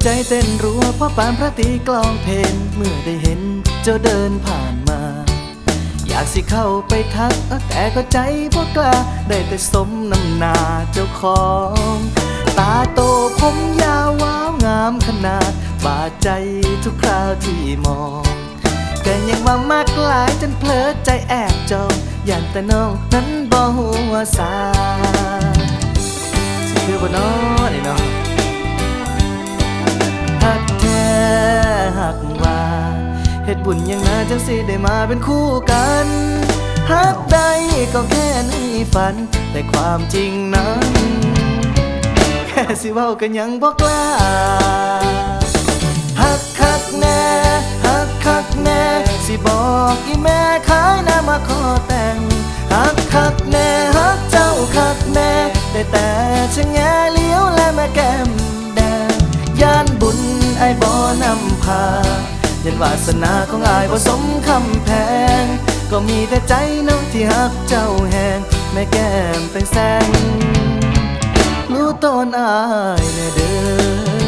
ใจเต้นรัวเพราะปานพระตีกลองเพลงเมื่อได้เห็นเจ้าเดินผ่านมา อยากสิเข้าไปทักแต่ก็ใจบ่กล้าได้แต่สมน้ำหนาเจ้าของ ตาโตผมยาวว้าวงามขนาดบาดใจทุกคราวที่มองก็ยังว่ามากหลายจนเพลิดใจแอบจองยันแต่น้องนั้นบ่หัวสาสิคือบ่น้อนี่เนาะ เฮ็ดบุญยังนาจังสิได้มาเป็นคู่กันหักได้ก็แค่ในฝัน แต่ความจริงนั้น แค่สิเว้ากันยังบอกล้าหักคักแน่หักคักแน่ สิบอกอีแม่ขายหน้ามาขอแต่งหักคักแน่หักเจ้าคักแน่ได้แต่ชะแงเลี้ยวและแม่แก้มแดงย่านบุญไอ้บ่อนำพา ยันวาสนาของอายบ่สมคำแพง ก็มีแต่ใจน้องที่หักเจ้าแหงแม่แก้มเป็นแสงรู้ตนอายแน่เด้อ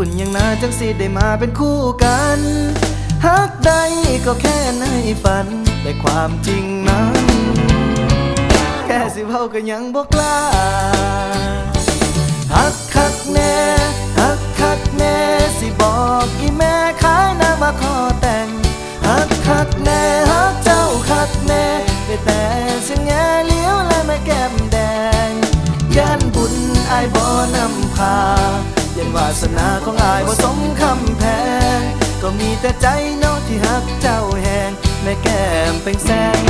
บุญยังนาจังสิได้มาเป็นคู่กันหักใดก็แค่ในฝัน แต่ความจริงนั้น แค่สิเว้าก็ยังบ่กล้าหักคักแน่หักคักแน่สิบอกอีแม่ขายหน้ามาขอแต่งหักคักแน่หักเจ้าคักแน่ได้แต่ วาสนาของอายบ่สมคำแพง ก็มีแต่ใจเนาะที่หักเจ้าแหงแม่แก้มเป็นแสง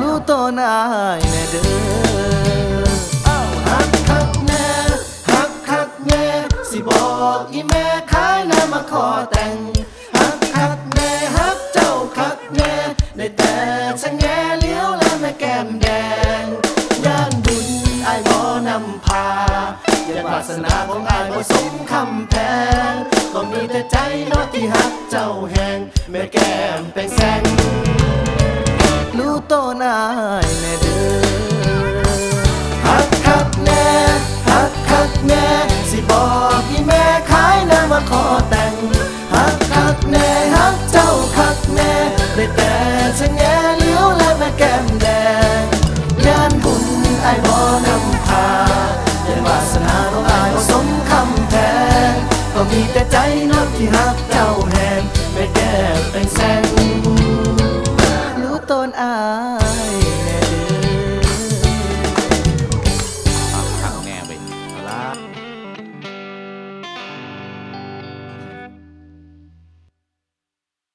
รู้ตัวนายแน่เด้ออ้าวหักคักแน่หักคักแน่สิบอกอีแม่ขายหน้ามาขอแต่งหักคักแน่หักเจ้าคักแน่ได้แต่ชะ สนาของอายบ่สมคำแพงก็มีแต่ใจเนาะที่หักเจ้าแหงแม่แก้มเป็นแสงรู้ตัวนายแน่เด้อหักคักแน่หักคักแน่สิบอกอีแม่ขายหน้ามาขอแต่งหักคักแน่หักเจ้าคักแน่ได้แต่ชะแงเลี้ยวและแม่แก้มแดงย่านบุญไอ้ายบ่น มีแต่ใจนับที่หักเจ้าแหงไม่แก้เป็นแสง